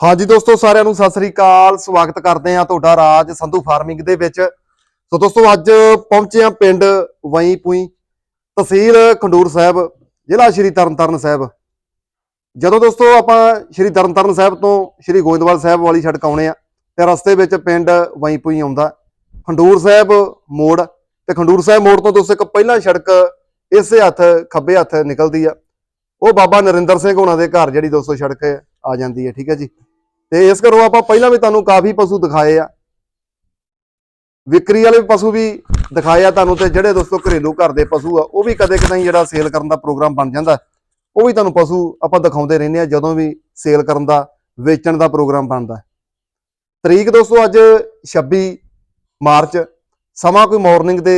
ਹਾਂਜੀ ਦੋਸਤੋ, ਸਾਰਿਆਂ ਨੂੰ ਸਤਿ ਸ੍ਰੀ ਅਕਾਲ। ਸਵਾਗਤ ਕਰਦੇ ਆ ਤੁਹਾਡਾ ਰਾਜ ਸੰਧੂ ਫਾਰਮਿੰਗ ਦੇ ਵਿੱਚ। ਸੋ ਦੋਸਤੋ, ਅੱਜ ਪਹੁੰਚੇ ਆ ਪਿੰਡ ਵਈ ਤਹਿਸੀਲ ਖੰਡੂਰ ਸਾਹਿਬ, ਜ਼ਿਲ੍ਹਾ ਸ਼੍ਰੀ ਤਰਨਤਾਰਨ ਸਾਹਿਬ। ਜਦੋਂ ਦੋਸਤੋ, ਆਪਾਂ ਸ਼੍ਰੀ ਤਰਨਤਾਰਨ ਸਾਹਿਬ ਤੋਂ ਸ਼੍ਰੀ ਗੋਇੰਦਵਾਲ ਸਾਹਿਬ ਵਾਲੀ ਸੜਕ ਆਉਣੇ ਆ, ਤੇ ਰਸਤੇ ਵਿੱਚ ਪਿੰਡ ਵਈ ਆਉਂਦਾ। ਖੰਡੂਰ ਸਾਹਿਬ ਮੋੜ, ਤੇ ਖੰਡੂਰ ਸਾਹਿਬ ਮੋੜ ਤੋਂ ਦੋਸਤੋ, ਇੱਕ ਪਹਿਲਾਂ ਸੜਕ ਇਸੇ ਹੱਥ, ਖੱਬੇ ਹੱਥ ਨਿਕਲਦੀ ਆ। ਉਹ ਬਾਬਾ ਨਰਿੰਦਰ ਸਿੰਘ ਹੋਣਾ ਦੇ ਘਰ ਜਿਹੜੀ ਦੋਸਤੋ ਸੜਕ ਆ ਜਾਂਦੀ ਹੈ ਠੀਕ ਹੈ ਜੀ? ਤੇ ਇਸ ਕਰੋ ਆਪਾਂ ਪਹਿਲਾਂ ਵੀ ਤੁਹਾਨੂੰ ਕਾਫੀ ਪਸ਼ੂ ਦਿਖਾਏ ਆ। ਵਿਕਰੀ ਵਾਲੇ ਪਸ਼ੂ ਵੀ ਦਿਖਾਏ ਆ ਤੁਹਾਨੂੰ ਤੇ ਜਿਹੜੇ ਦੋਸਤੋ ਘਰੇਲੂ ਘਰ ਦੇ ਪਸ਼ੂ ਆ, ਉਹ ਵੀ ਕਦੇ ਕਦਾਈ ਜਿਹੜਾ ਸੇਲ ਕਰਨ ਦਾ ਪ੍ਰੋਗਰਾਮ ਬਣ ਜਾਂਦਾ। ਉਹ ਵੀ ਤੁਹਾਨੂੰ ਪਸ਼ੂ ਆਪਾਂ ਦਿਖਾਉਂਦੇ ਰਹਿੰਦੇ ਆ ਜਦੋਂ ਵੀ ਸੇਲ ਕਰਨ ਦਾ, ਵੇਚਣ ਦਾ ਪ੍ਰੋਗਰਾਮ ਬਣਦਾ। ਤਰੀਕ ਦੋਸਤੋ ਅੱਜ 26 ਮਾਰਚ, ਸਮਾਂ ਕੋਈ ਮਾਰਨਿੰਗ ਦੇ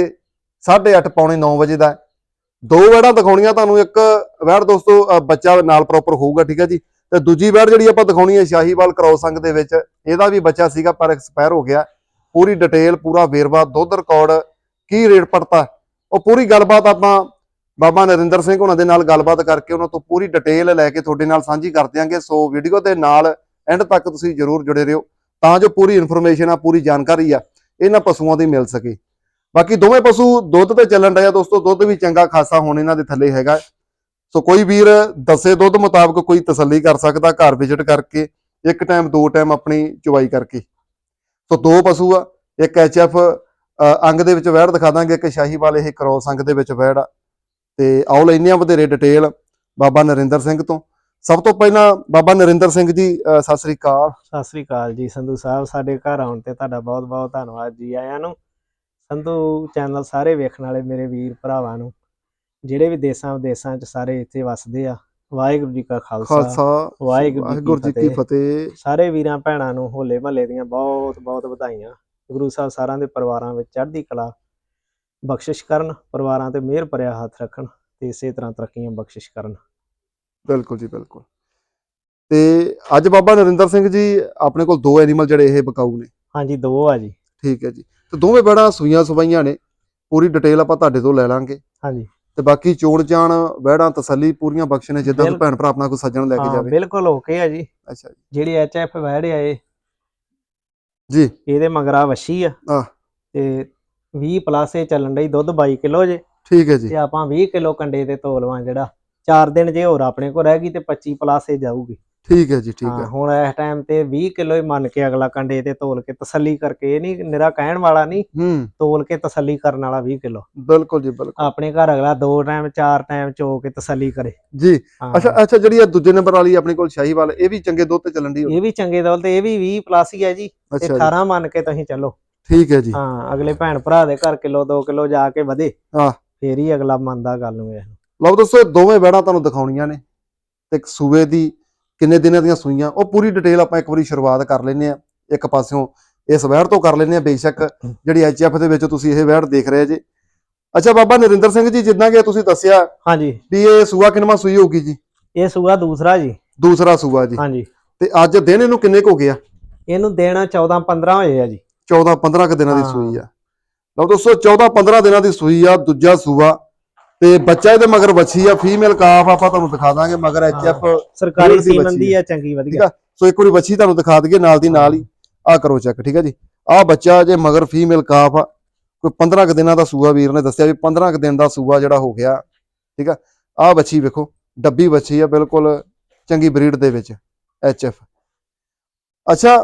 8:30 ਪੌਣੇ 9 ਵਜੇ ਦਾ ਦੋ ਵੈੜਾਂ ਦਿਖਾਉਣੀਆਂ ਤੁਹਾਨੂੰ, ਇੱਕ ਵੈੜ ਦੋਸਤੋ ਬੱਚਾ ਨਾਲ ਪ੍ਰੋਪਰ ਹੋਊਗਾ, ਠੀਕ ਹੈ ਜੀ। ਤੇ ਦੂਜੀ ਵੈੜ ਜਿਹੜੀ ਆਪਾਂ ਦਿਖਾਉਣੀ ਹੈ ਸ਼ਾਹੀਵਾਲ ਕ੍ਰੋਸ ਸੰਗ ਦੇ ਵਿੱਚ, ਇਹਦਾ ਵੀ ਬੱਚਾ ਸੀਗਾ, ਪਰ ਐਕਸਪਾਇਰ ਹੋ ਗਿਆ। ਪੂਰੀ ਡਿਟੇਲ ਪੂਰਾ ਵੇਰਵਾ, ਦੁੱਧ ਰਿਕਾਰਡ ਕੀ ਰੇਟ ਪੜਤਾ? ਉਹ ਪੂਰੀ ਗੱਲਬਾਤ ਆਪਾਂ ਬਾਬਾ ਨਰਿੰਦਰ ਸਿੰਘ ਉਹਨਾਂ ਦੇ ਨਾਲ ਗੱਲਬਾਤ ਕਰਕੇ ਉਹਨਾਂ ਤੋਂ ਪੂਰੀ ਡਿਟੇਲ ਲੈ ਕੇ ਤੁਹਾਡੇ ਨਾਲ ਸਾਂਝੀ ਕਰ ਦਿਆਂਗੇ। ਸੋ ਵੀਡੀਓ ਦੇ ਨਾਲ ਐਂਡ ਤੱਕ ਤੁਸੀਂ ਜਰੂਰ ਜੁੜੇ ਰਹੋ, ਤਾਂ ਜੋ ਪੂਰੀ ਇਨਫੋਰਮੇਸ਼ਨ ਆ, ਪੂਰੀ ਜਾਣਕਾਰੀ ਆ, ਇਹਨਾਂ ਪਸ਼ੂਆਂ ਦੀ ਮਿਲ ਸਕੇ। ਬਾਕੀ ਦੋਵੇਂ ਪਸ਼ੂ ਦੁੱਧ ਤੇ ਚੱਲਣ ਡਿਆ ਦੋਸਤੋ, ਦੁੱਧ ਵੀ ਚੰਗਾ ਖਾਸਾ ਹੁਣ ਇਹਨਾਂ ਦੇ ਥੱਲੇ ਹੈਗਾ। ਸੋ ਕੋਈ ਵੀਰ ਦੱਸੇ ਦੁੱਧ ਮੁਤਾਬਕ ਕੋਈ ਤਸੱਲੀ ਕਰ ਸਕਦਾ ਘਰ ਵਿਜ਼ਿਟ ਕਰਕੇ, ਇੱਕ ਟਾਈਮ ਦੋ ਟਾਈਮ ਆਪਣੀ ਚੁਵਾਈ ਕਰਕੇ। ਸੋ ਦੋ ਪਸ਼ੂ ਆ, ਇੱਕ ਐਚਐਫ ਅੰਗ ਦੇ ਵਿੱਚ ਵਹਿੜ ਦਿਖਾ ਦਾਂਗੇ, ਇੱਕ ਸ਼ਾਹੀਵਾਲ, ਇਹ ਕਰੋਸ ਅੰਗ ਦੇ ਵਿੱਚ ਵਹਿੜ ਆ। ਤੇ ਆਓ ਲੈਨੇ ਆ ਵਧੇਰੇ ਡਿਟੇਲ ਬਾਬਾ ਨਰਿੰਦਰ ਸਿੰਘ ਤੋਂ। ਸਭ ਤੋਂ ਪਹਿਲਾਂ ਬਾਬਾ ਨਰਿੰਦਰ ਸਿੰਘ ਜੀ ਸਤਿ ਸ੍ਰੀ ਅਕਾਲ। ਸਤਿ ਸ੍ਰੀ ਅਕਾਲ ਜੀ, ਸੰਧੂ ਸਾਹਿਬ ਸਾਡੇ ਘਰ ਆਉਣ ਤੇ ਤੁਹਾਡਾ ਬਹੁਤ ਬਹੁਤ ਧੰਨਵਾਦ ਜੀ ਆਇਆਂ ਨੂੰ। ਸੰਧੂ ਚੈਨਲ ਸਾਰੇ ਵੇਖਣ ਵਾਲੇ ਮੇਰੇ ਵੀਰ ਭਰਾਵਾਂ ਨੂੰ। ਜਿਹੜੇ ਵੀ ਦੇਸਾਂ ਵਿਦੇਸਾਂ 'ਚ ਸਾਰੇ ਇੱਥੇ ਵਸਦੇ ਆ ਵਾਹਿਗੁਰੂ ਜੀ ਕਾ ਖਾਲਸਾ ਖਾਲਸਾ ਵਾਹਿਗੁਰੂ ਵਾਹਿਗੁਰੂ ਜੀ ਕੀ ਫਤਿਹ। ਸਾਰੇ ਵੀਰਾਂ ਭੈਣਾਂ ਨੂੰ ਹੋਲੇ ਮਹੱਲੇ ਦੀਆਂ ਬਹੁਤ ਬਹੁਤ ਵਧਾਈਆਂ। ਗੁਰੂ ਸਾਹਿਬ ਸਾਰਿਆਂ ਦੇ ਪਰਿਵਾਰਾਂ ਵਿੱਚ ਚੜ੍ਹਦੀ ਕਲਾ ਬਖਸ਼ਿਸ਼ ਕਰਨ ਪਰਿਵਾਰਾਂ ਤੇ ਮਿਹਰ ਭਰਿਆ ਹੱਥ ਰੱਖਣ ਤੇ ਇਸੇ ਤਰ੍ਹਾਂ ਤਰੱਕੀਆਂ ਬਖਸ਼ਿਸ਼ ਕਰਨ। ਬਿਲਕੁਲ ਜੀ ਬਿਲਕੁਲ। ਤੇ ਅੱਜ ਬਾਬਾ ਨਰਿੰਦਰ ਸਿੰਘ ਜੀ ਆਪਣੇ ਕੋਲ ਦੋ ਐਨੀਮਲ ਜਿਹੜੇ ਇਹ ਬਕਾਊ ਨੇ। ਹਾਂਜੀ ਦੋ ਆ ਜੀ। ਠੀਕ ਹੈ ਜੀ। ਤੇ ਦੋਵੇਂ ਬੜਾ ਸੂਈਆਂ ਸਵਾਈਆਂ ਨੇ। ਪੂਰੀ ਡਿਟੇਲ ਆਪਾਂ ਤੁਹਾਡੇ ਤੋਂ ਲੈ ਲਾਂਗੇ। ਹਾਂਜੀ। ਤੇ ਬਾਕੀ ਚੋਣ ਜਾਣ ਵਹਿੜਾਂ ਤਸੱਲੀ ਪੂਰੀਆਂ ਬਖਸ਼ ਨੇ ਜਿੱਦਾਂ ਭੈਣ ਭਰਾ ਆਪਣਾ ਕੋਈ ਸੱਜਣ ਲੈ ਕੇ ਜਾਵੇ। ਬਿਲਕੁਲ ਓਕੇ ਆ ਜੀ। ਅੱਛਾ ਜੀ। ਜਿਹੜੀ ਐਚਐਫ ਵਹਿੜੇ ਆ ਇਹ ਜੀ। ਇਹਦੇ ਮਗਰਾ ਵਸ਼ੀ ਆ। ਆਹ। ਤੇ 20 ਪਲੱਸ ਇਹ ਚੱਲਣ ਡਈ ਦੁੱਧ 22 ਕਿਲੋ ਜੇ। ਠੀਕ ਹੈ ਜੀ। ਤੇ ਆਪਾਂ 20 ਕਿਲੋ ਕੰਡੇ ਤੇ ਤੋਲਵਾਂ ਜਿਹੜਾ। 4 ਦਿਨ ਜੇ ਹੋਰ ਆਪਣੇ ਕੋਲ ਰਹਿ ਗਈ ਤੇ 25 ਪਲੱਸ ਇਹ ਜਾਊਗੀ। ਠੀਕ ਹੈ ਜੀ ਠੀਕ ਹਾਂ ਹੁਣ ਇਸ ਟਾਈਮ ਤੇ 20 ਕਿਲੋ ਹੀ ਮੰਨ ਕੇ ਅਗਲਾ ਕੰਡੇ ਤੇ ਤੋਲ ਕੇ ਤਸੱਲੀ ਕਰਕੇ ਇਹ ਨਹੀਂ ਨਿਰਾ ਕਹਿਣ ਵਾਲਾ ਨਹੀਂ ਤੋਲ ਕੇ ਤਸੱਲੀ ਕਰਨ ਵਾਲਾ 20 ਕਿਲੋ। ਬਿਲਕੁਲ ਜੀ ਬਿਲਕੁਲ। ਆਪਣੇ ਘਰ ਅਗਲਾ ਦੋ ਟਾਈਮ ਚਾਰ ਟਾਈਮ ਚੋ ਕੇ ਤਸੱਲੀ ਕਰੇ। ਜੀ। ਅੱਛਾ ਅੱਛਾ ਜਿਹੜੀ ਇਹ ਦੂਜੇ ਨੰਬਰ ਵਾਲੀ ਆਪਣੇ ਕੋਲ ਸ਼ਾਹੀਵਾਲ ਇਹ ਵੀ ਚੰਗੇ ਦੁੱਧ ਤੇ ਚੱਲਣ ਦੀ ਇਹ ਵੀ ਚੰਗੇ ਦੌਲ ਤੇ ਇਹ ਵੀ 20 ਪਲੱਸ ਹੀ ਹੈ ਜੀ। ਤੇ ਅੱਛਾ ਜੀ। 18 ਮੰਨ ਕੇ ਤੁਸੀਂ ਚੱਲੋ। ਠੀਕ ਹੈ ਜੀ। ਹਾਂ ਅਗਲੇ ਭੈਣ ਭਰਾ ਦੇ ਘਰ ਕਿਲੋ 2 ਕਿਲੋ ਜਾ ਕੇ ਵਧੇ। ਹਾਂ। ਫੇਰ ਹੀ ਅਗਲਾ ਮੰਨਦਾ ਗੱਲ ਨੂੰ ਇਹ। ਲਓ ਦੋਸਤੋ ਇਹ ਦੋਵੇਂ ਵਹਿੜਾਂ ਤੁਹਾਨੂੰ ਦਿਖਾਉਣੀਆਂ ਨੇ। ਤੇ ਸੂਬੇ ਦੀ ਕਿੰਨੇ ਦਿਨਾਂ ਦੀਆਂ ਸੂਈਆਂ ਉਹ ਪੂਰੀ ਡਿਟੇਲ ਆਪਾਂ ਇੱਕ ਵਾਰੀ ਸ਼ੁਰੂਆਤ ਕਰ ਲੈਨੇ ਆ ਇੱਕ ਪਾਸਿਓਂ ਇਸ ਵਹਿੜ ਤੋਂ ਕਰ ਲੈਨੇ ਆ ਬੇਸ਼ੱਕ ਜਿਹੜੀ ਐਚਐਫ ਦੇ ਵਿੱਚ ਤੁਸੀਂ ਇਹ ਵਹਿੜ ਦੇਖ ਰਹੇ ਜੇ। ਅੱਛਾ ਬਾਬਾ ਨਰਿੰਦਰ ਸਿੰਘ ਜੀ ਜਿੱਦਾਂ ਕਿ ਤੁਸੀਂ ਦੱਸਿਆ ਹਾਂਜੀ। ਵੀ ਇਹ ਸੂਆ ਕਿੰਨਵਾਂ ਸੂਈ ਹੋਊਗੀ ਜੀ? ਇਹ ਸੂਆ ਦੂਸਰਾ ਜੀ। ਦੂਸਰਾ ਸੂਆ ਜੀ। ਹਾਂਜੀ। ਤੇ ਅੱਜ ਦਿਨ ਇਹਨੂੰ ਕਿੰਨੇ ਕੁ ਹੋ ਗਿਆ? ਇਹਨੂੰ ਦੇਣਾ 14 15 ਹੋਏ ਆ ਜੀ। 14 15 ਕੁ ਦਿਨਾਂ ਦੀ। ਸੂਈ ਆ। ਲਓ ਦੋਸਤੋ 14 15 ਦਿਨਾਂ ਦੀ ਸੂਈ ਆ ਦੂਜਾ ਸੂਆ। ਤੇ ਬੱਚਾ ਇਹਦੇ ਮਗਰ ਵੱਛੀ ਆ ਫੀਮੇਲ ਕਾਫ ਆਪਾਂ ਤੁਹਾਨੂੰ ਦਿਖਾ ਦਾਂਗੇ ਮਗਰ ਐਚਐਫ ਸਰਕਾਰੀ ਸੀਮਨ ਦੀ ਆ। ਚੰਗੀ ਠੀਕ ਵਧੀਆ ਆ? ਸੋ ਇੱਕ ਵਾਰੀ ਵੱਛੀ ਤੁਹਾਨੂੰ ਦਿਖਾ ਦਈਏ ਨਾਲ ਦੀ ਨਾਲ ਹੀ। ਆ ਕਰੋ ਚੈੱਕ ਠੀਕ ਆ ਜੀ? ਆ ਬੱਚਾ ਜੇ ਮਗਰ ਫੀਮੇਲ ਕਾਫ ਆ ਕੋਈ 15 ਕੁ ਦਿਨਾਂ ਦਾ ਸੂਆ ਵੀਰ ਨੇ ਦੱਸਿਆ ਵੀ 15 ਕੁ ਦਿਨ ਦਾ ਸੂਆ ਜਿਹੜਾ ਹੋ ਗਿਆ ਠੀਕ ਆ? ਆ ਬੱਚੀ ਵੇਖੋ ਡੱਬੀ ਬੱਚੀ ਆ ਬਿਲਕੁਲ ਚੰਗੀ ਬਰੀਡ ਦੇ ਵਿੱਚ ਐਚਐਫ ਅੱਛਾ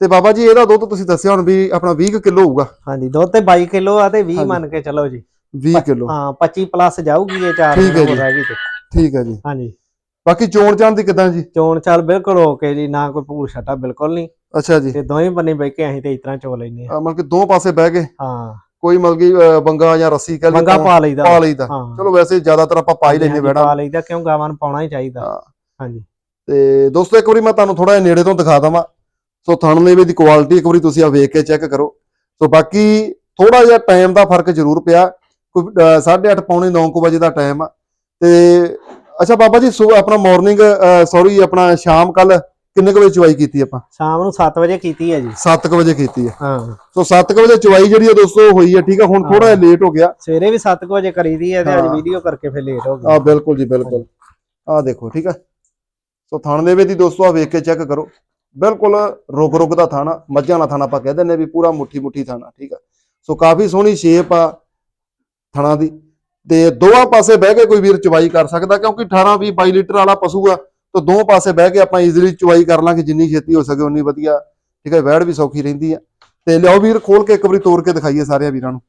ਤੇ ਬਾਬਾ ਜੀ ਇਹਦਾ ਦੁੱਧ ਤੁਸੀਂ ਦੱਸਿਆ ਹੁਣ ਵੀ ਆਪਣਾ 20 ਕਿਲੋ ਹੋਊਗਾ। ਹਾਂਜੀ ਦੁੱਧ ਤੇ 22 ਕਿਲੋ ਆ ਤੇ 20 ਹਾਂਜੀ। ਮੰਨ ਕੇ ਚਲੋ ਜੀ। 20 ਕਿਲੋ। ਹਾਂ 25 ਪਲੱਸ ਜਾਊਗੀ ਇਹ ਚਾਰ ਠੀਕ ਹੈ ਜੀ। ਤੇ। ਠੀਕ ਹੈ ਜੀ। ਹਾਂਜੀ। ਬਾਕੀ ਚੋਣ ਚਾਣ ਦੀ ਕਿਦਾਂ ਜੀ? ਚੋਣ ਚਾਲ ਬਿਲਕੁਲ ਓਕੇ ਜੀ ਨਾ ਕੋਈ ਭੂਰ ਛੱਟਾ ਬਿਲਕੁਲ ਨਹੀਂ। ਅੱਛਾ ਜੀ। ਤੇ ਦੋਵੇਂ ਬੰਨੇ ਬਹਿ ਕੇ ਅਸੀਂ ਤੇ ਇਸ ਤਰ੍ਹਾਂ ਚੋ ਲੈਨੇ ਆ ਮਤਲਬ ਕਿ ਦੋ ਪਾਸੇ ਬਹਿ ਗਏ ਹਾਂ। ਕੋਈ ਮਤਲਬ ਕਿ ਬੰਗਾ ਜਾਂ ਰੱਸੀ ਕਹਿ ਲਈ ਮੰਗਾ ਤਾਂ ਪਾ ਲਈਦਾ। ਪਾ ਲਈਦਾ। ਚਲੋ ਵੈਸੇ ਜ਼ਿਆਦਾਤਰ ਆਪਾਂ ਪਾ ਹੀ ਲੈਨੇ ਬੈੜਾ। ਪਾ ਲਈਦਾ ਕਿਉਂ ਗਾਵਾਂ ਨੂੰ ਪਾਉਣਾ ਹੀ ਚਾਹੀਦਾ। ਹਾਂ। ਹਾਂਜੀ। ਤੇ ਦੋਸਤੋ ਇੱਕ ਵਾਰੀ ਮੈਂ ਤੁਹਾਨੂੰ ਥੋੜਾ ਜਿਹਾ ਨੇੜੇ ਤੋਂ ਦਿਖਾ ਦਵਾਂ। ਸੋ ਥਣ ਦੇ ਦੀ ਕੁਆਲਿਟੀ ਇੱਕ ਵਾਰੀ ਤੁਸੀਂ ਆ ਵੇਖ ਕੇ ਚੈੱਕ ਕਰੋ। ਸੋ ਬਾਕੀ ਥੋੜਾ ਜਿਹਾ ਟਾਈਮ ਦਾ ਫ਼ਰਕ ਜ਼ਰੂਰ ਪਿਆ। ਕੋਈ 8:30 ਪੌਣੇ 9 ਵਜੇ ਦਾ ਟਾਈਮ ਆ। ਤੇ ਅੱਛਾ ਬਾਬਾ ਜੀ ਆਪਣਾ ਮਾਰਨਿੰਗ ਸੌਰੀ ਆਪਣਾ ਸ਼ਾਮ ਕੱਲ ਕਿੰਨੇ ਕੁ ਵਜੇ ਚੁਆਈ ਕੀਤੀ ਆਪਾਂ? ਸ਼ਾਮ ਨੂੰ 7 ਵਜੇ ਕੀਤੀ ਹੈ ਜੀ। 7 ਵਜੇ ਕੀਤੀ ਹੈ ਹਾਂ। ਸੋ 7 ਵਜੇ ਚੁਆਈ ਜਿਹੜੀ ਆ ਦੋਸਤੋ ਹੋਈ ਹੈ ਠੀਕ ਆ? ਹੁਣ ਥੋੜਾ ਜਿਹਾ ਲੇਟ ਹੋ ਗਿਆ। ਸਵੇਰੇ ਵੀ 7 ਵਜੇ ਕਰੀਦੀ ਹੈ ਤੇ ਅੱਜ ਹਾਂ। ਵੀਡੀਓ ਕਰਕੇ ਫਿਰ ਲੇਟ ਹੋ ਆ ਗਈ ਬਿਲਕੁਲ ਜੀ ਬਿਲਕੁਲ। ਆ ਦੇਖੋ ਠੀਕ ਆ? ਸੋ ਥਣ ਦੇ ਵਿੱਚ ਦੀ ਦੋਸਤੋ ਆ ਵੇਖ ਕੇ ਚੈੱਕ ਕਰੋ। ਬਿਲਕੁਲ ਰੁਗ ਰੁਗ ਦਾ ਥਾਣਾ ਮੱਝਾਂ ਦਾ ਥਾਣਾ ਆਪਾਂ ਕਹਿ ਦਿੰਦੇ ਵੀ ਪੂਰਾ ਮੁੱਠੀ ਮੁੱਠੀ ਥਾਣਾ ਠੀਕ ਆ? ਸੋ ਕਾਫੀ ਸੋਹਣੀ ਸ਼ੇਪ ਆ। ਥਣਾ ਦੀ। ਤੇ ਦੋਵਾਂ ਪਾਸੇ ਬਹਿ ਕੇ ਕੋਈ ਵੀਰ ਚਵਾਈ ਕਰ ਸਕਦਾ, ਕਿਉਂਕਿ 18 20 22 ਲੀਟਰ ਵਾਲਾ ਪਸ਼ੂ ਆ, ਤਾਂ ਦੋਵਾਂ ਪਾਸੇ ਬਹਿ ਕੇ ਆਪਾਂ ਈਜ਼ੀਲੀ ਚਵਾਈ ਕਰ ਲਾਂਗੇ, ਜਿੰਨੀ ਛੇਤੀ ਹੋ ਸਕੇ ਉਨੀ ਵਧੀਆ, ਠੀਕ ਹੈ ਵੈੜ ਵੀ ਸੌਖੀ ਰਹਿੰਦੀ ਆ। ਤੇ ਲਿਓ ਵੀਰ, ਖੋਲ ਕੇ ਇੱਕ ਵਾਰੀ ਤੋੜ ਕੇ ਦਿਖਾਈਏ ਸਾਰਿਆਂ ਵੀਰਾਂ ਨੂੰ।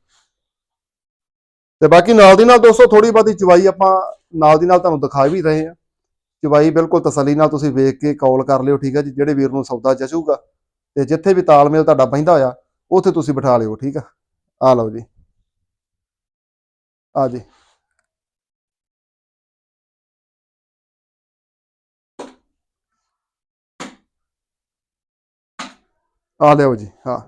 ਤੇ ਬਾਕੀ ਨਾਲ ਦੀ ਨਾਲ ਦੋਸਤੋ ਥੋੜੀ ਬਹੁਤੀ ਚਵਾਈ ਆਪਾਂ ਨਾਲ ਦੀ ਨਾਲ ਤੁਹਾਨੂੰ ਦਿਖਾ ਵੀ ਰਹੇ ਆ ਚਵਾਈ ਬਿਲਕੁਲ ਤਸੱਲੀ ਨਾਲ ਤੁਸੀਂ ਵੇਖ ਕੇ ਕਾਲ ਕਰ ਲਿਓ, ਠੀਕ ਹੈ ਜੀ, ਜਿਹੜੇ ਵੀਰ ਨੂੰ ਸੌਦਾ ਜਚੂਗਾ। ਤੇ ਜਿੱਥੇ ਵੀ ਤਾਲਮੇਲ ਤੁਹਾਡਾ ਬਹਿੰਦਾ ਹੋਇਆ, ਉੱਥੇ ਤੁਸੀਂ ਬਿਠਾ ਲਿਓ, ਠੀਕ ਆ। ਆ ਲਓ ਜੀ। ਆ ਜੀ। ਆ ਲਿਓ ਜੀ, ਹਾਂ।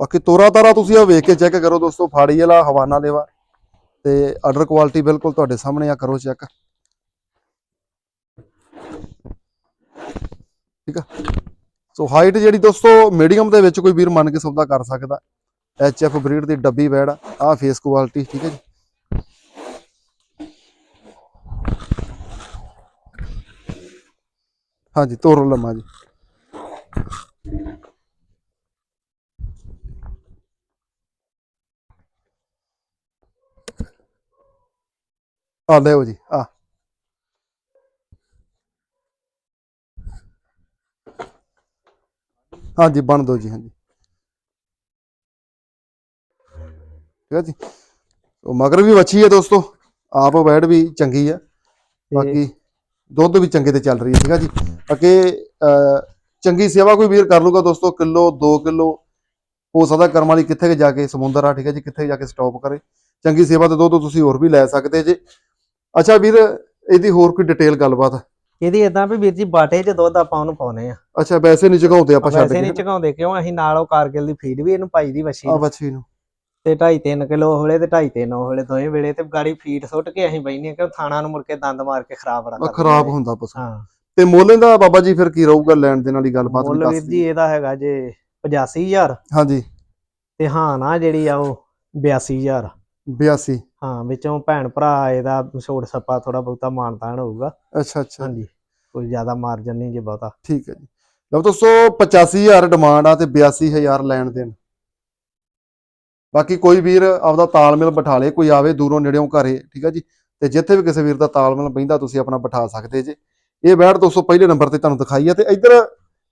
ਬਾਕੀ ਤੋਰਾ ਤਾਰਾ ਤੁਸੀਂ ਆ ਵੇਖ ਕੇ ਚੈੱਕ ਕਰੋ ਦੋਸਤੋ, ਫਾੜੀ ਵਾਲਾ ਹਵਾਨਾ ਲੇਵਾ। ਤੇ ਆਰਡਰ ਕੁਆਲਿਟੀ ਬਿਲਕੁਲ ਤੁਹਾਡੇ ਸਾਹਮਣੇ ਆ, ਕਰੋ ਚੈੱਕ ਠੀਕ ਆ? ਸੋ ਹਾਈਟ ਜਿਹੜੀ ਦੋਸਤੋ ਮੀਡੀਅਮ ਦੇ ਵਿੱਚ ਕੋਈ ਵੀਰ ਮੰਨ ਕੇ ਸੌਦਾ ਕਰ ਸਕਦਾ। ਐਚ ਐਫ ਬਰੀਡ ਦੀ ਡੱਬੀ ਵੈੜ ਆ ਆਹ ਫੇਸ ਕੁਆਲਿਟੀ ਠੀਕ ਹੈ ਜੀ। ਹਾਂਜੀ, ਤੋਰੋ ਲੰਮਾ ਜੀ। ਆ ਲਿਓ ਜੀ ਆ। ਹਾਂਜੀ ਬਣ ਦੋ ਜੀ ਹਾਂਜੀ। ਠੀਕ ਹੈ ਜੀ। ਉਹ ਮਗਰ ਵੀ ਵੱਛੀ ਹੈ ਦੋਸਤੋ ਆਪ ਵੈੜ ਵੀ ਚੰਗੀ ਆ। ਬਾਕੀ ਦੁੱਧ ਵੀ ਚੰਗੇ ਤੇ ਚੱਲ ਰਹੀ ਹੈ ਠੀਕ ਹੈ ਜੀ। ਅਹ, ਚੰਗੀ ਸੇਵਾ ਕੋਈ ਵੀਰ ਕਰ ਲੂਗਾ ਦੋਸਤੋ ਕਿਲੋ 2 ਕਿਲੋ ਹੋ ਸਕਦਾ ਕਰਮ ਵਾਲੀ ਕਿੱਥੇ ਜਾ ਕੇ ਸਮੁੰਦਰ ਆ ਠੀਕ ਹੈ ਜੀ ਕਿੱਥੇ ਜਾ ਕੇ ਸਟਾਪ ਕਰੇ। ਚੰਗੀ ਸੇਵਾ ਤੇ ਦੁੱਧ ਤੁਸੀਂ ਹੋਰ ਵੀ ਲੈ ਸਕਦੇ ਜੇ। ਅੱਛਾ ਵੀਰ ਇਹਦੀ ਹੋਰ ਕੋਈ ਡਿਟੇਲ ਗੱਲਬਾਤ? ਇਹਦੀ ਇਦਾਂ ਵੀ ਵੀਰ ਜੀ ਬਾਟੇ 'ਚ ਦੁੱਧ ਆਪਾਂ ਉਹਨੂੰ ਪਾਉਨੇ ਆ। ਅੱਛਾ ਵੈਸੇ ਨਹੀਂ ਝਗਾਉਂਦੇ ਆਪਾਂ ਛੱਡ ਵੈਸੇ ਨਹੀਂ ਕੇ ਝਗਾਉਂਦੇ ਕਿਉਂ? ਅਸੀਂ ਨਾਲ ਉਹ ਕਾਰਗਿਲ ਦੀ ਫੀਡ ਵੀ ਇਹਨੂੰ ਪਾਈ ਦੀ ਵਛੀ ਆ ਬੱਚੀ ਨੂੰ। ਤੇ 2.5 3 ਕਿਲੋ ਹੋਲੇ ਤੇ 2.5 3 ਹੋਲੇ ਦੋਵੇਂ ਵੇਲੇ ਤੇ ਗਾੜੀ ਫੀਡ ਸੁੱਟ ਕੇ ਅਸੀਂ ਬੈਨੇ ਕਿਉਂ? ਥਾਣਾ ਨੂੰ ਮੁੜ ਕੇ ਦੰਦ ਮਾਰ ਕੇ ਖਰਾਬ ਆ ਕਰ ਖਰਾਬ ਹੁੰਦਾ ਪਸ਼ੂ ਹਾਂ। ਤੇ ਮੁੱਲ ਦਾ ਬਾਬਾ ਜੀ ਫਿਰ ਕੀ ਰਹੂਗਾ ਲੈਣ ਦੇਣ ਵਾਲੀ ਗੱਲਬਾਤ ਵੀ ਮੁੱਲ ਵੀਰ ਦੱਸ ਜੀ ਇਹਦਾ ਹੈਗਾ ਜੇ 85000 ਹਾਂਜੀ। ਤੇ ਹਾਂ ਨਾ ਜਿਹੜੀ ਆ ਉਹ 82000 82 ਹਾਂ ਵਿੱਚੋਂ ਭੈਣ ਭਰਾ ਇਹਦਾ ਛੋੜ ਸੱਪਾ ਥੋੜਾ ਬਹੁਤਾ ਮਾਨਤਾਨ ਹੋਊਗਾ। ਅੱਛਾ ਅੱਛਾ। ਹਾਂਜੀ ਕੋਈ ਜ਼ਿਆਦਾ ਮਾਰਜਨ ਨਹੀਂ ਜੇ ਬਹੁਤਾ। ਠੀਕ ਹੈ ਜੀ। ਲਓ ਦੋਸਤੋ 85000 ਡਿਮਾਂਡ ਆ ਤੇ 82000 ਲੈਣ ਦੇਣ। ਬਾਕੀ ਕੋਈ ਵੀਰ ਆਪਦਾ ਤਾਲਮੇਲ ਬਿਠਾ ਲੇ ਕੋਈ ਆਵੇ ਦੂਰੋਂ ਨੇੜਿਓਂ ਘਰੇ ਠੀਕ ਹੈ ਜੀ। ਤੇ ਜਿੱਥੇ ਵੀ ਕਿਸੇ ਵੀਰ ਦਾ ਤਾਲਮੇਲ ਬਹਿੰਦਾ ਤੁਸੀਂ ਆਪਣਾ ਬਿਠਾ ਸਕਦੇ ਜੇ। ਇਹ ਬੈਠ ਦੋਸਤੋ ਪਹਿਲੇ ਨੰਬਰ ਤੇ ਤੁਹਾਨੂੰ ਦਿਖਾਈ ਹੈ ਤੇ ਇੱਧਰ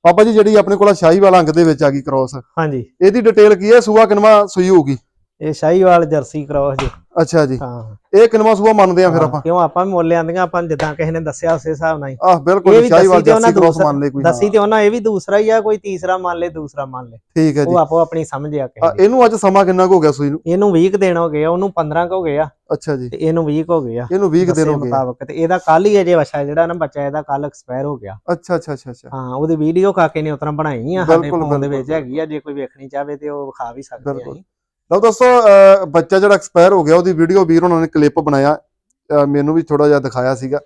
ਬਾਬਾ ਜੀ ਜਿਹੜੀ ਆਪਣੇ ਕੋਲ ਸ਼ਾਹੀਵਾਲ ਅੰਗ ਦੇ ਵਿੱਚ ਆ ਗਈ ਕ੍ਰੋਸ ਹਾਂਜੀ। ਇਹਦੀ ਡਿਟੇਲ ਕੀ ਹੈ? ਸੂਆ ਕਿਨਵਾ ਸੂਈ ਹੋਊਗੀ? ਇਹ ਸ਼ਾਹੀਵਾਲ ਜਰਸੀ ਕ੍ਰੋਸ ਜੀ। ਅੱਛਾ ਜੀ। ਹਾਂ। ਇਹ ਕਿਨਵਾ ਸੂਆ ਮੰਨਦੇ ਆ ਫਿਰ ਆਪਾਂ? ਕਿਉਂ ਆਪਾਂ ਵੀ ਮੁੱਲ ਆਂਦੀਆਂ ਆਪਾਂ ਜਿੱਦਾਂ ਕਿਸੇ ਨੇ ਦੱਸਿਆ ਉਸੇ ਹਿਸਾਬ ਨਾਲ ਹੀ। ਆਹ ਬਿਲਕੁਲ ਸ਼ਾਹੀਵਾਲ ਜਰਸੀ ਕ੍ਰੋਸ ਮੰਨ ਲੈ ਕੋਈ। ਦੱਸੀ। ਤੇ ਉਹਨਾਂ ਇਹ ਵੀ ਦੂਸਰਾ ਹੀ ਆ ਕੋਈ ਤੀਸਰਾ ਮੰਨ ਲੈ ਦੂਸਰਾ ਮੰਨ ਲੈ। ਠੀਕ ਹੈ ਜੀ। ਉਹ ਆਪੋ ਆਪਣੀ ਸਮਝ ਆ ਦੀ। ਇਹਨੂੰ ਅੱਜ ਸਮਾਂ ਕਿੰਨਾ ਕੁ ਹੋ ਗਿਆ ਸੂਈ ਨੂੰ? ਇਹਨੂੰ 20 ਕੁ ਦਿਨ ਹੋ ਗਏ ਆ ਉਹਨੂੰ 15 ਕੁ ਹੋ ਗਏ ਆ। ਅੱਛਾ ਜੀ। ਤੇ ਇਹਨੂੰ 20 ਕੁ ਹੋ ਗਏ ਆ। ਇਹਨੂੰ 20 ਕੁ ਦਿਨ ਹੋ ਗਏ। ਮੁਤਾਬਕ। ਤੇ ਇਹਦਾ ਕੱਲ ਹੀ ਅਜੇ ਵਛਾ ਜਿਹੜਾ ਨਾ ਬੱਚਾ ਇਹਦਾ ਕੱਲ ਐਕਸਪਾਇਰ ਹੋ ਗਿਆ। ਅੱਛਾ ਅੱਛਾ ਅੱਛਾ ਅੱਛਾ। ਹਾਂ ਉਹਦੀ ਵੀਡੀਓ ਕਾਕੇ ਨੇ ਉਤਰਾ ਬਣਾਈ ਆ ਸਾਡੇ ਫੋਨ ਦੇ ਵਿੱਚ ਹੈਗੀ ਆ ਜੇ ਕੋਈ ਵੇਖਣੀ ਚਾਹਵੇ ਤੇ ਉਹ ਵਿਖਾ ਵੀ ਸਕਦੇ ਆ। ਲਓ ਦੋਸਤੋ ਬੱਚਾ ਜਿਹੜਾ ਐਕਸਪਾਇਰ ਹੋ ਗਿਆ, ਉਹਦੀ ਵੀਡੀਓ ਵੀਰ ਉਹਨਾਂ ਨੇ ਕਲਿੱਪ ਬਣਾਇਆ। ਮੈਨੂੰ ਵੀ ਥੋੜਾ ਜਿਹਾ ਦਿਖਾਇਆ ਸੀਗਾ।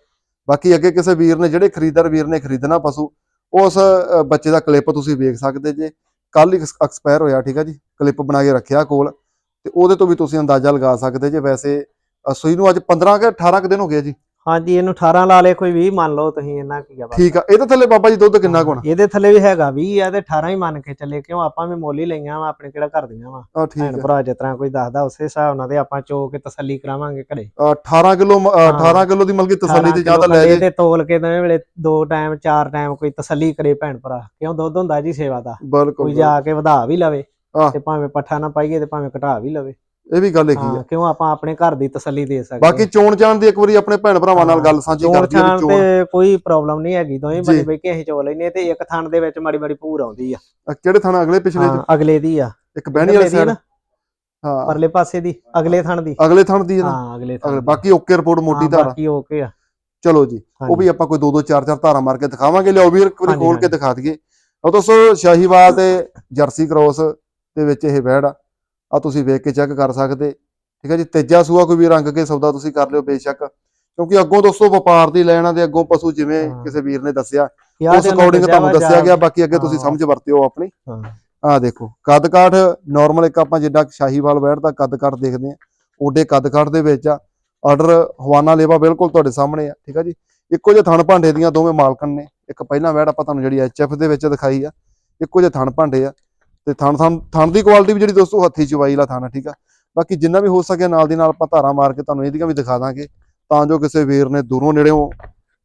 ਬਾਕੀ ਅੱਗੇ ਕਿਸੇ ਵੀਰ ਨੇ, ਜਿਹੜੇ ਖਰੀਦਦਾਰ ਵੀਰ ਨੇ ਖਰੀਦਣਾ ਪਸ਼ੂ ਉਸ ਬੱਚੇ ਦਾ ਕਲਿੱਪ ਤੁਸੀਂ ਵੇਖ ਸਕਦੇ ਜੇ। ਕੱਲ ਹੀ ਐਕਸਪਾਇਰ ਹੋਇਆ, ਠੀਕ ਹੈ ਜੀ? ਕਲਿੱਪ ਬਣਾ ਕੇ ਰੱਖਿਆ ਕੋਲ। ਤੇ ਉਹਦੇ ਤੋਂ ਵੀ ਤੁਸੀਂ ਅੰਦਾਜ਼ਾ ਲਗਾ ਸਕਦੇ ਜੇ ਵੈਸੇ। ਸੂਈ ਨੂੰ ਅੱਜ 15 ਕਿ 18 ਕੁ ਦਿਨ ਹੋ ਗਏ ਜੀ। ਹਾਂਜੀ ਇਹਨੂੰ 18 ਲਾ ਲੇ ਕੋਈ 20 ਮੰਨ ਲਓ ਤੁਸੀਂ ਇਹਨਾਂ ਕੀ ਆ ਬਸ। ਠੀਕ ਆ ਇਹਦੇ ਥੱਲੇ ਬਾਬਾ ਜੀ ਦੁੱਧ ਕਿੰਨਾ ਕੋਣ ਇਹਦੇ ਥੱਲੇ ਵੀ ਹੈਗਾ 20 ਆ ਤੇ 18 ਹੀ ਮੰਨ ਕੇ ਚੱਲੇ ਕਿਉਂ ਆਪਾਂ ਵੀ ਮੁੱਲ ਲਈਆਂ ਵਾ ਆਪਣੇ ਕਿਹੜਾ ਘਰ ਦੀਆਂ ਵਾ। ਆ ਠੀਕ ਭੈਣ ਭਰਾ ਜਿਸ ਤਰ੍ਹਾਂ ਕੋਈ ਦੱਸਦਾ ਉਸੇ ਹਿਸਾਬ ਨਾਲ ਤੇ ਆਪਾਂ ਚੋ ਕੇ ਤਸੱਲੀ ਕਰਾਵਾਂਗੇ ਘਰੇ। ਅਹ 18 ਕਿਲੋ 18 ਕਿਲੋ ਦੀ ਮਲਕੀ ਤਸੱਲੀ ਤੇ ਜ਼ਿਆਦਾ ਲੈ ਜੇ। ਤੇ ਤੋਲ ਕੇ ਦੋਵੇਂ ਵੇਲੇ ਦੋ ਟਾਈਮ ਚਾਰ ਟਾਈਮ ਕੋਈ ਤਸੱਲੀ ਕਰੇ ਭੈਣ ਭਰਾ ਕਿਉਂ ਦੁੱਧ ਹੁੰਦਾ ਜੀ ਸੇਵਾ ਦਾ। ਬਿਲਕੁਲ ਕੋਈ ਜਾ ਕੇ ਵਧਾ ਵੀ ਲਵੇ। ਤੇ ਭਾਵੇਂ ਪੱਠਾ ਨਾ ਪਾਈਏ ਤੇ ਭਾਵੇਂ ਘਟਾ ਵੀ ਲਵੇ। ਇਹ ਵੀ ਗੱਲ ਹੈਗੀ ਹਾਂ ਆ। ਕਿਉਂ ਆਪਾਂ ਆਪਣੇ ਘਰ ਦੀ ਤਸੱਲੀ ਦੇ ਸਕਦੇ ਬਾਕੀ ਚੋਣ ਜਾਣ ਦੀ ਇੱਕ ਵਾਰੀ ਆਪਣੇ ਭੈਣ ਭਰਾਵਾਂ ਨਾਲ ਗੱਲ ਸਾਂਝੀ ਚੋਣ ਕਰਦੀ ਹੈ ਚੋਣ ਤੇ ਕੋਈ ਪ੍ਰੋਬਲਮ ਨਹੀਂ ਹੈਗੀ ਦੋਵੇਂ। ਬਣੇ ਬਈ ਕੇ ਅਸੀਂ ਚੋ ਲੈਨੇ ਤੇ ਇੱਕ ਥਣ ਦੇ ਵਿੱਚ ਮਾੜੀ ਮਾੜੀ ਭੂਰ ਆਉਂਦੀ ਆ। ਕਿਹੜੇ ਥਾਣਾ ਅਗਲੇ ਪਿਛਲੇ ਚ? ਅਗਲੇ ਦੀ ਆ। ਇੱਕ ਬਹਿਣੀ ਵਾਲੀ ਸਾਈਡ ਹਾਂ। ਪਰਲੇ ਪਾਸੇ ਦੀ ਅਗਲੇ ਥਣ ਦੀ। ਅਗਲੇ ਥਣ ਦੀ ਹੈ ਅਗਲੇ ਥਣ। ਬਾਕੀ ਓਕੇ ਰਿਪੋਰਟ ਮੋਟੀ ਧਾਰਾ। ਬਾਕੀ ਓਕੇ ਆ। ਚਲੋ ਜੀ ਉਹ। ਵੀ ਆਪਾਂ ਕੋਈ ਦੋ ਦੋ ਚਾਰ ਚਾਰ ਧਾਰਾ ਮਾਰ ਕੇ ਦਿਖਾਵਾਂਗੇ। ਲਿਓ ਵੀਰ ਇੱਕ ਵਾਰੀ ਹਾਂਜੀ, ਖੋਲ ਕੇ। ਦਿਖਾ ਦਈਏ। ਉਹ ਦੋਸਤੋ ਸ਼ਾਹੀਵਾਲ ਤੇ ਜਰਸੀ ਕ੍ਰੋਸ ਦੇ ਵਿੱਚ ਇਹ ਵੈੜ ਆ। ਆ ਤੁਸੀਂ ਵੇਖ ਕੇ ਚੈੱਕ ਕਰ ਸਕਦੇ। ਠੀਕ ਹੈ ਜੀ ਤੇਜਾ ਸੂਆ ਕੋਈ ਵੀ ਰੰਗ ਕੇ ਸੌਦਾ ਤੁਸੀਂ ਕਰ ਲਿਓ ਬੇਸ਼ੱਕ। ਕਿਉਂਕਿ ਅੱਗੋਂ ਦੋਸਤੋ ਵਪਾਰ ਦੀ ਲੈਣਾ ਦੇ ਅੱਗੋਂ ਪਸ਼ੂ ਜਿਵੇਂ। ਕਿਸੇ ਵੀਰ ਨੇ ਦੱਸਿਆ ਉਸ ਅਕੋਰਡਿੰਗ ਤੁਹਾਨੂੰ ਦੱਸਿਆ ਗਿਆ ਬਾਕੀ ਅੱਗੇ ਤੁਸੀਂ। ਸਮਝ ਵਰਤਿਓ ਆਪਣੀ। ਹਾਂ। ਆ ਦੇਖੋ ਕੱਦ ਕਾਠ ਨਾਰਮਲ ਇੱਕ ਆਪਾਂ ਜਿੱਦਾਂ ਸ਼ਾਹੀਵਾਲ ਵੈੜ ਦਾ ਕੱਦ ਕਾਠ ਦੇਖਦੇ ਆ ਓਡੇ ਕੱਦ ਕਾਠ ਦੇ ਵਿੱਚ ਆ ਆਰਡਰ ਹਵਾਨਾ ਲੇਵਾ ਬਿਲਕੁਲ ਤੁਹਾਡੇ ਸਾਹਮਣੇ ਆ ਠੀਕ ਆ ਜੀ। ਇੱਕੋ ਜਿਹੇ ਥਣ ਭਾਂਡੇ ਦੀਆਂ ਦੋਵੇਂ ਮਾਲਕਣ ਨੇ। ਇੱਕ ਪਹਿਲਾਂ ਵੈੜ ਆਪਾਂ ਤੁਹਾਨੂੰ ਜਿਹੜੀ ਐਚਐਫ ਦੇ ਵਿੱਚ ਦਿਖਾਈ ਆ ਇੱਕੋ ਜਿਹੇ ਥਣ ਭਾਂਡੇ ਆ। ਤੇ ਥਣ ਥਣ ਥਣ ਦੀ ਕੁਆਲਿਟੀ ਵੀ ਜਿਹੜੀ ਦੋਸਤੋ ਹੱਥੀ ਚਵਾਈ ਵਾਲਾ ਥਣ ਠੀਕ ਆ? ਬਾਕੀ ਜਿੰਨਾ ਵੀ ਹੋ ਸਕੇ ਨਾਲ ਦੀ ਨਾਲ ਆਪਾਂ ਧਾਰਾਂ ਮਾਰ ਕੇ ਤੁਹਾਨੂੰ ਇਹਦੀਆਂ ਵੀ ਦਿਖਾ ਦਾਂਗੇ, ਤਾਂ ਜੋ ਕਿਸੇ ਵੀਰ ਨੇ ਦੂਰੋਂ ਨੇੜਿਓਂ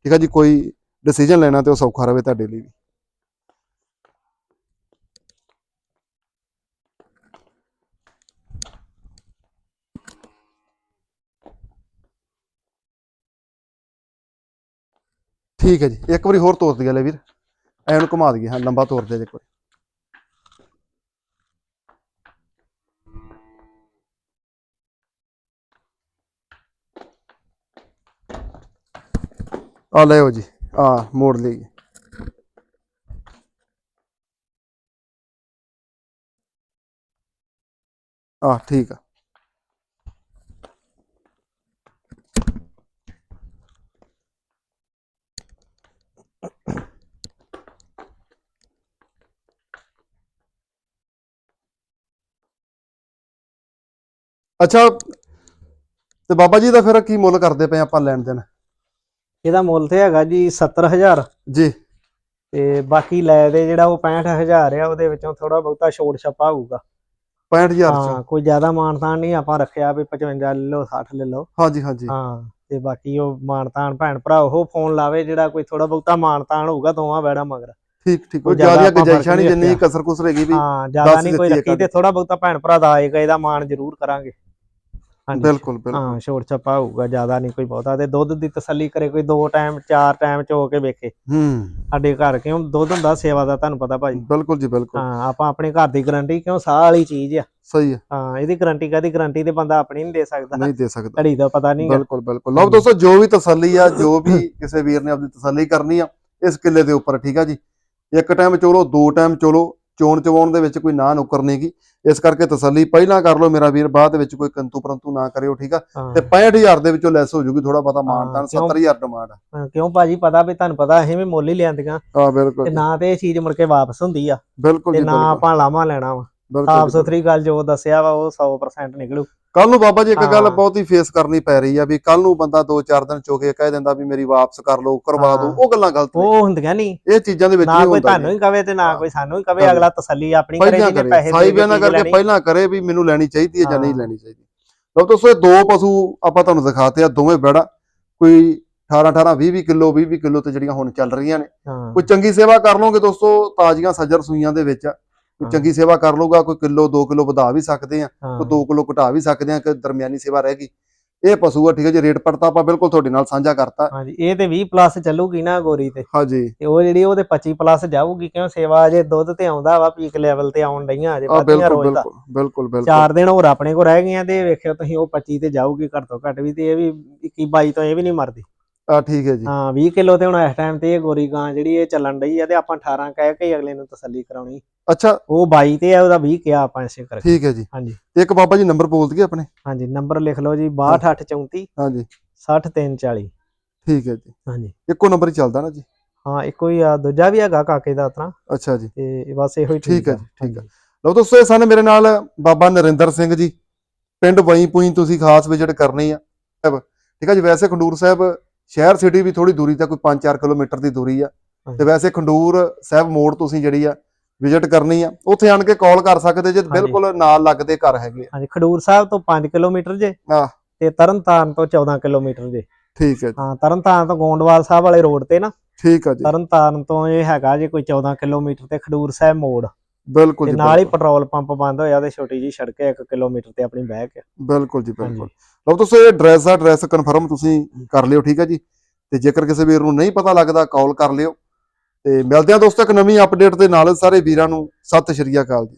ਠੀਕ ਆ ਜੀ, ਕੋਈ ਡਿਸੀਜਨ ਲੈਣਾ ਤੇ ਉਹ ਸੌਖਾ ਰਹੇ ਤੁਹਾਡੇ ਲਈ ਵੀ। ਠੀਕ ਹੈ ਜੀ, ਇੱਕ ਵਾਰੀ ਹੋਰ ਤੋਰ ਦਈਏ ਲੈ ਵੀਰ। ਐਨ ਘੁਮਾ ਦਈਏ, ਹਾਂ, ਲੰਬਾ ਤੋਰ ਦੇ ਜੇ ਕੋਈ। ਆ ਲਿਓ ਜੀ, ਆ ਮੋੜ ਲਈ। ਜੀ ਆ, ਠੀਕ ਆ। ਅੱਛਾ, ਤੇ ਬਾਬਾ ਜੀ ਦਾ ਫਿਰ ਕੀ ਮੁੱਲ ਕਰਦੇ ਪਏ ਆਪਾਂ ਲੈਣ ਦੇਣ? ਇਹਦਾ ਮੁੱਲ ਤੇ ਹੈਗਾ ਜੀ 70000 ਜੀ। ਤੇ ਬਾਕੀ ਲੈ ਦੇ ਜਿਹੜਾ ਉਹ 65000 ਆ ਉਹਦੇ ਵਿੱਚੋਂ ਥੋੜਾ ਬਹੁਤਾ ਛੋੜ ਛੱਪਾ ਹੋਊਗਾ। 65000 ਹਾਂ ਕੋਈ ਜ਼ਿਆਦਾ ਮਾਨਤਾਨ ਨਹੀਂ ਆਪਾਂ ਰੱਖਿਆ ਵੀ 55 ਲੈ ਲਓ 60 ਲੈ ਲਓ। ਹਾਂਜੀ ਹਾਂਜੀ। ਹਾਂ ਤੇ ਬਾਕੀ ਉਹ ਮਾਨਤਾਨ ਭੈਣ ਭਰਾ ਉਹ ਫੋਨ ਲਾਵੇ ਜਿਹੜਾ ਕੋਈ ਥੋੜਾ ਬਹੁਤਾ ਮਾਨਤਾਨ ਹੋਊਗਾ ਦੋਵਾਂ ਬੈੜਾ ਮਗਰ। ਠੀਕ ਠੀਕ। ਕੋਈ ਉਹ ਜ਼ਿਆਦਾ ਗੁੰਜਾਇਸ਼ਾਂ ਨਹੀਂ ਜਿੰਨੀ ਕਸਰ ਕੁਸਰ ਹੈਗੀ ਵੀ ਹਾਂ ਜ਼ਿਆਦਾ ਨਹੀਂ ਕੋਈ ਰੱਖੀ ਤੇ ਥੋੜਾ ਬਹੁਤਾ ਭੈਣ ਭਰਾ ਦਾ ਆਏਗਾ ਇਹਦਾ ਮਾਨ ਜ਼ਰੂਰ ਕਰਾਂਗੇ। ਹਾਂਜੀ। ਬਿਲਕੁਲ ਬਿਲਕੁਲ। ਹਾਂ ਛੋੜ ਛੱਪਾ ਹੋਊਗਾ ਜ਼ਿਆਦਾ ਨਹੀਂ ਕੋਈ ਬਹੁਤਾ। ਤੇ ਦੁੱਧ ਦੀ ਤਸੱਲੀ ਕਰੇ ਕੋਈ ਦੋ ਟਾਈਮ ਚਾਰ ਟਾਈਮ ਚ ਕੇ ਵੇਖੇ। ਹੂੰ। ਸਾਡੇ ਘਰ ਕਿਉਂ ਦੁੱਧ ਹੁੰਦਾ ਸੇਵਾ ਦਾ ਤੁਹਾਨੂੰ ਪਤਾ ਭਾਜੀ। ਬਿਲਕੁਲ ਜੀ ਬਿਲਕੁਲ। ਹਾਂ ਆਪਾਂ ਆਪਣੇ ਘਰ ਦੀ ਗਾਰੰਟੀ ਕਿਉਂ ਸਾਹ ਵਾਲੀ ਚੀਜ਼ ਆ। ਸਹੀ ਹੈ ਹਾਂ ਇਹਦੀ ਗਾਰੰਟੀ ਕਾਦੀ ਗਾਰੰਟੀ ਤੇ ਬੰਦਾ ਆਪਣੀ ਨਹੀਂ ਦੇ ਸਕਦਾ। ਨਹੀਂ ਦੇ ਸਕਦਾ। ਘੜੀ ਦਾ ਪਤਾ ਨਹੀਂ ਬਿਲਕੁਲ ਬਿਲਕੁਲ। ਲਓ ਦੋਸਤੋ ਜੋ ਵੀ ਤਸੱਲੀ ਆ ਜੋ ਵੀ ਕਿਸੇ ਵੀਰ ਨੇ ਆਪਣੀ ਤਸੱਲੀ ਕਰਨੀ ਆ ਇਸ ਕਿੱਲੇ ਦੇ ਉੱਪਰ ਠੀਕ ਆ ਜੀ। ਇੱਕ ਟਾਈਮ ਚਲੋ ਦੋ ਟਾਈਮ ਚਲੋ ਚੋਣ ਚਵਾਉਣ ਦੇ ਵਿੱਚ ਕੋਈ ਨਾ ਨੁਕਰ ਨਹੀਂਗੀ ਇਸ ਕਰਕੇ ਤਸੱਲੀ ਪਹਿਲਾਂ ਕਰ ਲਓ ਮੇਰਾ ਵੀਰ ਬਾਅਦ ਵਿੱਚ ਕੋਈ ਕੰਤੂ ਪਰੰਤੂ ਨਾ ਕਰਿਓ ਠੀਕ ਆ? ਤੇ 65000 ਦੇ ਵਿੱਚੋਂ ਲੈਸ ਹੋ ਜੂਗੀ ਥੋੜਾ ਬਹੁਤਾ ਮਾਨਤਾਨ ਕਿਉਂ? 70000 ਡਿਮਾਂਡ ਆ। ਕਿਉਂ ਭਾਜੀ? ਪਤਾ ਵੀ ਤੁਹਾਨੂੰ ਪਤਾ ਅਸੀਂ ਵੀ ਮੁੱਲ ਹੀ ਲਿਆਂਦੀਆਂ। ਆ ਬਿਲਕੁਲ ਤੇ ਨਾ ਤੇ ਇਹ ਚੀਜ਼ ਮੁੜ ਕੇ ਵਾਪਸ ਹੁੰਦੀ ਆ। ਬਿਲਕੁਲ ਤੇ ਨਾ ਆਪਾਂ ਲਾਵਾਂ ਲੈਣਾ ਵਾ। ਸਾਫ਼ ਸੁਥਰੀ ਗੱਲ ਜੋ ਦੱਸਿਆ ਵਾ ਉਹ 100% ਨਿਕਲੂ ਕੱਲ ਨੂੰ ਬਾਬਾ ਜੀ ਇੱਕ ਗੱਲ। ਬਹੁਤ ਹੀ ਫੇਸ ਕਰਨੀ ਪੈ ਰਹੀ ਆ ਵੀ ਕੱਲ ਨੂੰ ਬੰਦਾ 2-4 ਦਿਨ ਚੋਕੇ ਕਹਿ ਦਿੰਦਾ ਵੀ ਮੇਰੀ ਵਾਪਸ ਕਰ ਲਓ ਕਰਵਾ ਦਿਓ। ਉਹ ਗੱਲਾਂ ਗਲਤ ਨੇ ਉਹ ਹੁੰਦੀਆਂ ਨਹੀਂ ਇਹ ਚੀਜ਼ਾਂ ਦੇ ਵਿੱਚ ਨਾ ਨਹੀਂ ਕੋਈ ਹੁੰਦਾ ਤੁਹਾਨੂੰ ਜੀ। ਹੀ ਕਵੇ ਤੇ ਨਾ। ਕੋਈ ਸਾਨੂੰ ਹੀ ਕਵੇ। ਅਗਲਾ ਤਸੱਲੀ ਆਪਣੀ ਕਰੇ ਜਿਹਨੇ ਪੈਸੇ ਸਾਈ ਬਿਆਨਾ ਕਰਕੇ। ਪਹਿਲਾਂ ਕਰੇ ਵੀ ਮੈਨੂੰ ਲੈਣੀ ਚਾਹੀਦੀ ਹੈ ਜਾਂ ਨਹੀਂ। ਲੈਣੀ ਚਾਹੀਦੀ ਲਓ ਦੋਸਤੋ ਇਹ ਦੋ ਪਸ਼ੂ ਆਪਾਂ ਤੁਹਾਨੂੰ ਦਿਖਾਤੇ ਆ ਦੋਵੇਂ ਬੈੜਾ ਕੋਈ 18 18 20 20 ਕਿਲੋ 20 20 ਕਿਲੋ ਤੇ ਜਿਹੜੀਆਂ ਹੁਣ ਚੱਲ ਰਹੀਆਂ ਨੇ ਕੋਈ ਚੰਗੀ ਸੇਵਾ ਕਰ ਲਓਗੇ ਦੋਸਤੋ ਤਾਜ਼ੀਆਂ ਸੱਜਰ ਸੂਈਆਂ ਦੇ ਵਿੱਚ। ਕੋਈ। ਚੰਗੀ ਸੇਵਾ ਕਰ ਲਊਗਾ ਕੋਈ ਕਿਲੋ 2 ਕਿਲੋ ਵਧਾ ਵੀ ਸਕਦੇ ਆ। ਕੋਈ 2 ਕਿਲੋ ਘਟਾ ਵੀ ਸਕਦੇ ਆ ਕਿ ਦਰਮਿਆਨੀ ਸੇਵਾ ਰਹਿ ਗਈ। ਇਹ ਪਸ਼ੂ ਆ ਠੀਕ ਹੈ ਜੀ ਰੇਟ ਪੜਤਾ ਆਪਾਂ ਬਿਲਕੁਲ ਤੁਹਾਡੇ ਨਾਲ ਸਾਂਝਾ ਕਰਤਾ। ਹਾਂਜੀ ਇਹ ਤੇ 20 ਪਲੱਸ ਚੱਲੂਗੀ ਨਾ ਗੋਰੀ ਤੇ। ਹਾਂਜੀ। ਤੇ ਉਹ ਜਿਹੜੀ ਉਹਦੇ 25 ਪਲੱਸ ਜਾਊਗੀ ਕਿਉਂ ਸੇਵਾ ਅਜੇ ਦੁੱਧ ਤੇ ਆਉਂਦਾ ਵਾ ਪੀਕ ਲੈਵਲ ਤੇ ਆਉਣ ਡਈਆਂ ਅਜੇ ਆ ਵੱਧੀਆਂ ਬਿਲਕੁਲ ਰੋਜ਼ ਦਾ ਬਿਲਕੁਲ ਬਿਲਕੁਲ ਬਿਲਕੁਲ। ਚਾਰ ਦਿਨ ਹੋਰ ਆਪਣੇ ਕੋਲ ਰਹਿ ਗਈਆਂ ਤੇ ਵੇਖਿਓ ਤੁਸੀਂ ਉਹ 25 ਤੇ ਜਾਊਗੀ ਘੱਟ ਤੋਂ ਘੱਟ ਵੀ ਤੇ ਇਹ ਵੀ 21 22 ਤੋਂ ਇਹ ਵੀ ਨਹੀਂ ਮਰਦੀ। ਆ ਠੀਕ ਹੈ ਜੀ। ਹਾਂ 20 ਕਿਲੋ ਤੇ ਹੁਣ ਇਸ ਟਾਈਮ ਤੇ ਇਹ ਗੋਰੀ ਗਾਂ ਜਿਹੜੀ ਇਹ ਚੱਲਣ ਡਈ ਆ ਤੇ ਆਪਾਂ 18 ਕਹਿ ਕੇ ਅਗਲੇ ਨੂੰ ਤਸੱਲੀ ਕਰਾਉਣੀ। ਅੱਛਾ। ਉਹ 22 ਤੇ ਆ ਉਹਦਾ 20 ਕਿਹਾ ਆਪਾਂ ਇਸੇ ਕਰਕੇ। ਠੀਕ ਹੈ ਜੀ। ਹਾਂਜੀ। ਇੱਕ ਬਾਬਾ ਜੀ ਨੰਬਰ ਬੋਲ ਦਈਏ ਆਪਣੇ? ਹਾਂਜੀ ਨੰਬਰ ਲਿਖ ਲਓ ਜੀ 6234 ਹਾਂਜੀ। 60340 ਠੀਕ ਹੈ ਜੀ। ਹਾਂਜੀ। ਇੱਕੋ ਨੰਬਰ ਹੀ ਚੱਲਦਾ ਨਾ ਜੀ? ਹਾਂ ਇੱਕੋ ਹੀ ਆ ਦੂਜਾ ਵੀ ਹੈਗਾ ਕਾਕੇ ਦਾ ਉਤਰਾ। ਅੱਛਾ ਜੀ। ਤੇ ਬਸ ਇਹੋ ਹੀ ਠੀਕ ਹੈ ਠੀਕ ਹੈ। ਲਓ ਦੋਸਤੋ ਇਹ ਸਨ ਮੇਰੇ ਨਾਲ ਬਾਬਾ ਨਰਿੰਦਰ ਸਿੰਘ ਜੀ। ਪਿੰਡ ਵਈ ਪੁਈ ਤੁਸੀਂ ਖਾਸ ਵਿਜ਼ਿਟ ਕਰਨੀ ਆ। ਠੀਕ ਹੈ ਜੀ ਵੈਸੇ ਖੰਡੂਰ ਸਾਹਿਬ ਸ਼ਹਿਰ ਸਿਟੀ ਵੀ ਥੋੜੀ ਦੂਰੀ ਤੇ ਕੋਈ 5-4 ਕਿਲੋਮੀਟਰ ਦੀ ਦੂਰੀ ਆ। ਤੇ। ਵੈਸੇ ਖੰਡੂਰ ਸਾਹਿਬ ਮੋੜ ਤੁਸੀਂ ਜਿਹੜੀ ਆ ਵਿਜ਼ਿਟ ਕਰਨੀ ਆ। ਉੱਥੇ ਆਣ ਕੇ ਕਾਲ ਕਰ ਸਕਦੇ ਜੇ ਬਿਲਕੁਲ ਨਾਲ ਲੱਗਦੇ ਘਰ ਹੈਗੇ ਆ। ਹਾਂਜੀ ਖਡੂਰ ਸਾਹਿਬ ਤੋਂ 5 ਕਿਲੋਮੀਟਰ ਜੇ ਆਹ। ਤੇ ਤਰਨਤਾਰਨ ਤੋਂ 14 ਕਿਲੋਮੀਟਰ ਜੇ। ਠੀਕ ਹੈ ਹਾਂ ਤਰਨਤਾਰਨ ਤੋਂ ਗੋਂਡਵਾਲ ਸਾਹਿਬ ਵਾਲੇ ਰੋਡ ਤੇ ਨਾ। ਠੀਕ ਹੈ ਜੀ। ਤਰਨਤਾਰਨ ਤੋਂ ਇਹ ਹੈਗਾ ਜੇ ਕੋਈ 14 ਕਿਲੋਮੀਟਰ ਤੇ ਖਡੂਰ ਸਾਹਿਬ ਮੋੜ। ਬਿਲਕੁਲ ਜੀ ਨਾਲ ਹੀ। ਪੈਟਰੋਲ ਪੰਪ ਬੰਦ ਹੋਇਆ ਤੇ ਛੋਟੀ ਜੀ ਸੜਕ ਹੈ 1 ਕਿਲੋਮੀਟਰ ਤੇ ਆਪਣੀ ਬੈਕ ਹੈ ਬਿਲਕੁਲ ਜੀ। ਬਿਲਕੁਲ। ਲਓ ਦੋਸਤੋ ਇਹ ਐਡਰੈਸ ਆ ਐਡਰੈਸ ਕਨਫਰਮ ਤੁਸੀਂ ਕਰ ਲਿਓ ਠੀਕ ਹੈ ਜੀ? ਤੇ ਜੇਕਰ ਕਿਸੇ ਵੀਰ ਨੂੰ ਨਹੀਂ ਪਤਾ ਲੱਗਦਾ ਕਾਲ ਕਰ ਲਿਓ। ਤੇ ਮਿਲਦੇ ਆ ਦੋਸਤੋ ਇੱਕ ਨਵੀਂ ਅਪਡੇਟ ਦੇ ਨਾਲ ਸਾਰੇ ਵੀਰਾਂ ਨੂੰ। ਸਤਿ ਸ਼੍ਰੀ ਅਕਾਲ ਜੀ।